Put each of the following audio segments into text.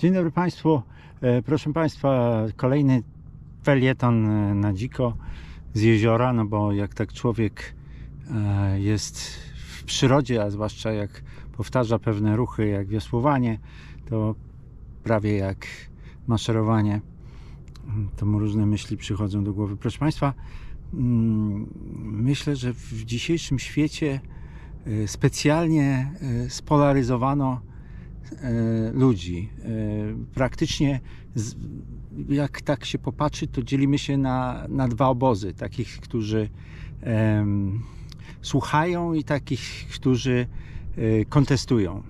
Dzień dobry Państwu. E, Proszę Państwa, kolejny felieton e, na dziko z jeziora, no bo jak tak człowiek e, jest w przyrodzie, a zwłaszcza jak powtarza pewne ruchy, jak wiosłowanie, to prawie jak maszerowanie, to mu różne myśli przychodzą do głowy. Proszę Państwa, mm, myślę, że w dzisiejszym świecie specjalnie spolaryzowano ludzi. E, Praktycznie, jak tak się popatrzy, to dzielimy się na, na dwa obozy. Takich, którzy em, słuchają i takich, którzy e, kontestują.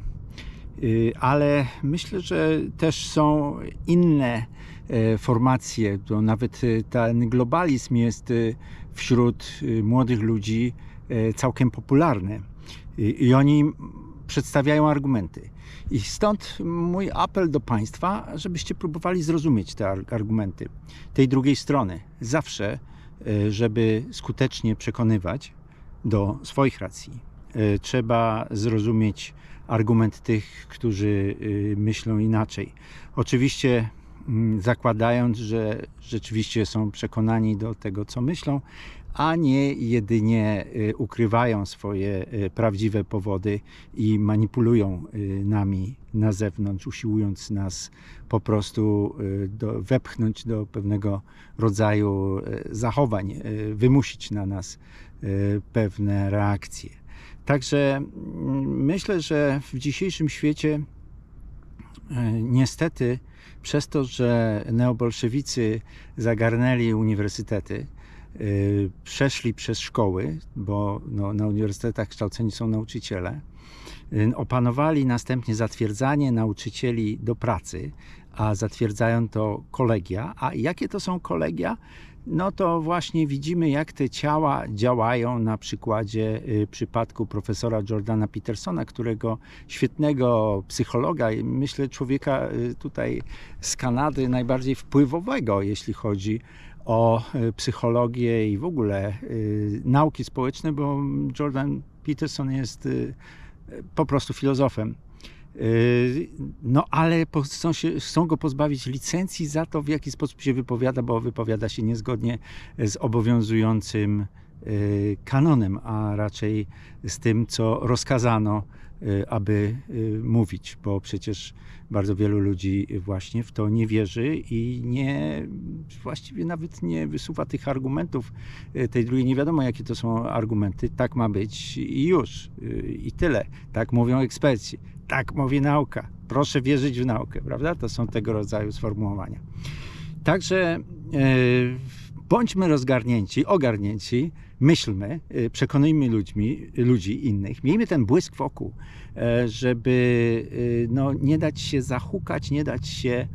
Ale myślę, że też są inne e, formacje, to nawet e, ten globalizm jest e, wśród e, młodych ludzi e, całkiem popularny. I oni przedstawiają argumenty. I stąd mój apel do Państwa, żebyście próbowali zrozumieć te ar- argumenty tej drugiej strony. Zawsze, e, żeby skutecznie przekonywać do swoich racji, e, trzeba zrozumieć argument tych, którzy y, myślą inaczej. Oczywiście zakładając, że rzeczywiście są przekonani do tego, co myślą, a nie jedynie y, ukrywają swoje y, prawdziwe powody i manipulują y, nami na zewnątrz, usiłując nas po prostu do, wepchnąć do pewnego rodzaju zachowań, wymusić na nas pewne reakcje. Także mm, myślę, że w dzisiejszym świecie niestety przez to, że neobolszewicy zagarnęli uniwersytety, e, przeszli przez szkoły, bo no, na uniwersytetach kształceni są nauczyciele, e, opanowali następnie zatwierdzanie nauczycieli do pracy, a zatwierdzają to kolegia. A jakie to są kolegia? No to właśnie widzimy, jak te ciała działają na przykładzie y, przypadku profesora Jordana Petersona, którego świetnego psychologa, myślę człowieka y, tutaj z Kanady najbardziej wpływowego, jeśli chodzi o y, psychologię i w ogóle nauki społeczne, bo Jordan Peterson jest po prostu filozofem. Yy, No ale chcą, się, chcą go pozbawić licencji za to, w jaki sposób się wypowiada, bo wypowiada się niezgodnie z obowiązującym yy, kanonem, a raczej z tym, co rozkazano, aby yy, mówić, bo przecież bardzo wielu ludzi właśnie w to nie wierzy i nie, właściwie nawet nie wysuwa tych argumentów yy, tej drugiej. Nie wiadomo, jakie to są argumenty. Tak ma być i już. I tyle. Tak mówią eksperci. Tak mówi nauka. Proszę wierzyć w naukę, prawda? To są tego rodzaju sformułowania. Także bądźmy rozgarnięci, ogarnięci, myślmy, e, przekonujmy ludźmi, ludzi innych, miejmy ten błysk wokół, e, żeby e, no, nie dać się zahukać, nie dać się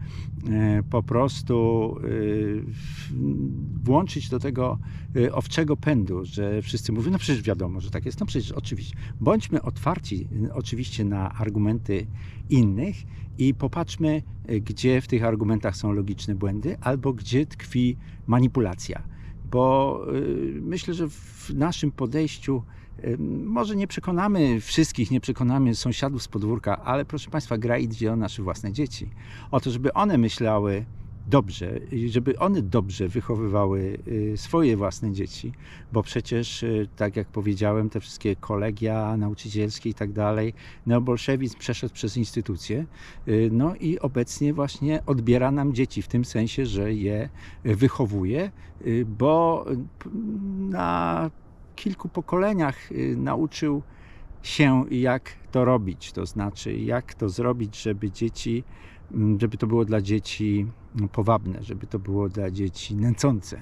e, po prostu w- włączyć do tego owczego pędu, że wszyscy mówią, no przecież wiadomo, że tak jest, no przecież oczywiście. Bądźmy otwarci oczywiście na argumenty innych i popatrzmy, gdzie w tych argumentach są logiczne błędy, albo gdzie tkwi manipulacja. Bo y, myślę, że w naszym podejściu y, może nie przekonamy wszystkich, nie przekonamy sąsiadów z podwórka, ale proszę Państwa, gra idzie o nasze własne dzieci. O to, żeby one myślały dobrze, żeby one dobrze wychowywały y, swoje własne dzieci, bo przecież, y, tak jak powiedziałem, te wszystkie kolegia nauczycielskie i tak dalej, neobolszewizm przeszedł przez instytucje, y, no i obecnie właśnie odbiera nam dzieci w tym sensie, że je wychowuje, bo na kilku pokoleniach nauczył się, jak to robić, to znaczy, jak to zrobić, żeby dzieci, żeby to było dla dzieci mm, powabne, żeby to było dla dzieci nęcące,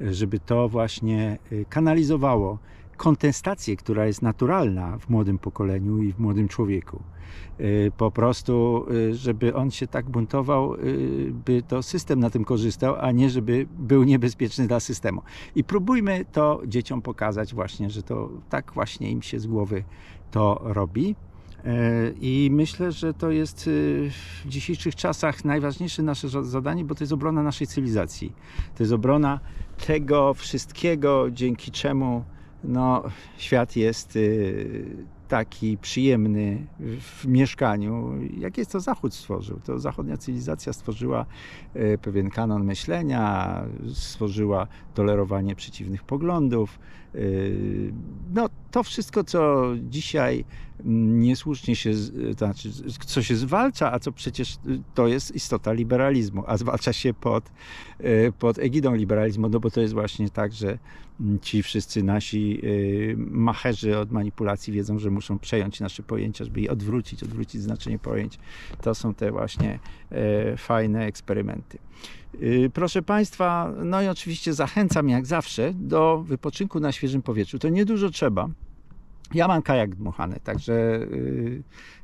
żeby to właśnie y, kanalizowało kontestację, która jest naturalna w młodym pokoleniu i w młodym człowieku. Y, Po prostu, y, żeby on się tak buntował, by to system na tym korzystał, a nie żeby był niebezpieczny dla systemu. I próbujmy to dzieciom pokazać właśnie, że to tak właśnie im się z głowy to robi. E, I myślę, że to jest y, w dzisiejszych czasach najważniejsze nasze za- zadanie, bo to jest obrona naszej cywilizacji. To jest obrona tego wszystkiego, dzięki czemu no, świat jest y, taki przyjemny w mieszkaniu, jak jest to Zachód stworzył. To zachodnia cywilizacja stworzyła e, pewien kanon myślenia, stworzyła tolerowanie przeciwnych poglądów. E, No, to wszystko, co dzisiaj niesłusznie się, to znaczy, co się zwalcza, a co przecież to jest istota liberalizmu, a zwalcza się pod, e, pod egidą liberalizmu, no bo to jest właśnie tak, że ci wszyscy nasi y, macherzy od manipulacji wiedzą, że muszą przejąć nasze pojęcia, żeby je odwrócić, odwrócić znaczenie pojęć. To są te właśnie e, fajne eksperymenty. Y, Proszę Państwa, no i oczywiście zachęcam jak zawsze do wypoczynku na świeżym powietrzu. To niedużo trzeba. Ja mam kajak dmuchany, także y,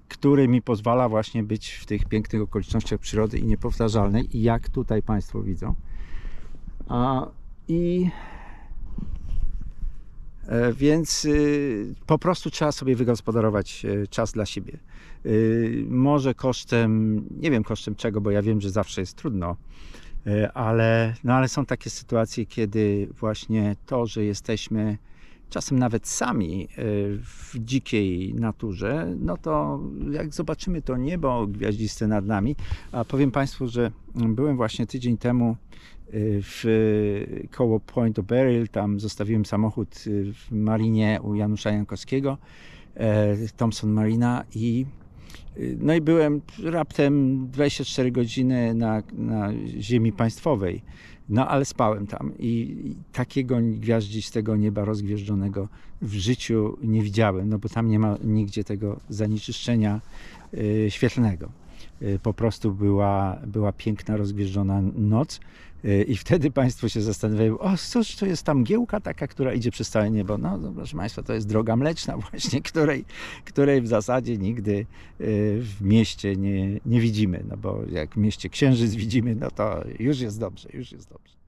który mi pozwala właśnie być w tych pięknych okolicznościach przyrody i niepowtarzalnej, jak tutaj Państwo widzą. A, I więc y, po prostu trzeba sobie wygospodarować e, czas dla siebie. Y, Może kosztem, nie wiem kosztem czego, bo ja wiem, że zawsze jest trudno, e, ale, no ale są takie sytuacje, kiedy właśnie to, że jesteśmy czasem nawet sami e, w dzikiej naturze, no to jak zobaczymy to niebo gwiaździste nad nami, a powiem Państwu, że byłem właśnie tydzień temu e, w koło Point of Beryl, tam zostawiłem samochód e, w marinie u Janusza Jankowskiego, e, Thompson Marina i no i byłem raptem 24 godziny na, na ziemi państwowej. No ale spałem tam i, takiego gwiaździstego nieba rozgwieżdżonego w życiu nie widziałem, no bo tam nie ma nigdzie tego zanieczyszczenia y, świetlnego. Y, po prostu była, była piękna, rozgwieżdżona noc y, i wtedy Państwo się zastanawiają, o cóż to jest tam giełka taka, która idzie przez całe niebo. No, proszę Państwa, to jest droga mleczna właśnie, której, której w zasadzie nigdy y, w mieście nie, nie widzimy, no bo jak w mieście księżyc widzimy, no to już jest dobrze, już jest dobrze.